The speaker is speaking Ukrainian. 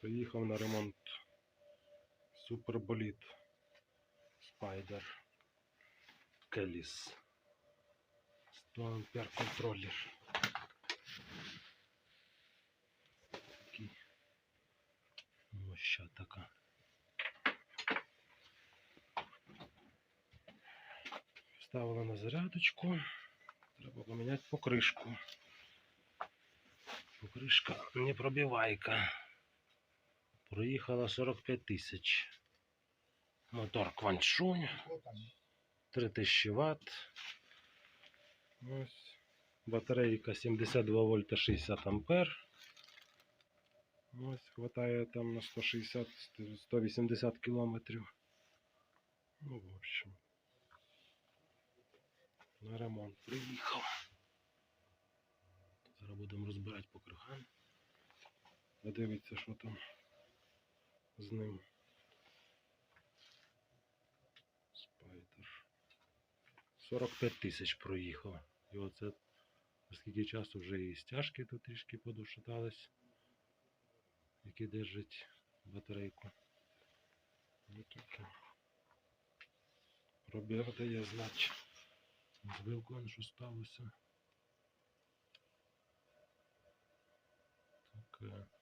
Приїхав на ремонт суперболіт Spider Келіс 100 ампер контролер. Такий моща така. Вставила на зарядочку. Треба поміняти покришку. Покришка не пробивайка. Проїхала 45 тисяч. Мотор Кванчунь. 3000 Вт. Ось. Батарейка 72 вольта 60 ампер. Ось хватає там на 160-180 кілометрів. Ну, в общем. На ремонт приїхав. Зараз будемо розбирати покрихан. Подивіться, що там з ним. Спайдер. 45 тисяч проїхав. І оце оскільки часу вже і стяжки тут трішки подушатались, які держать батарейку. Ну тільки пробіг дає знать. Збив кон, що сталося. Таке.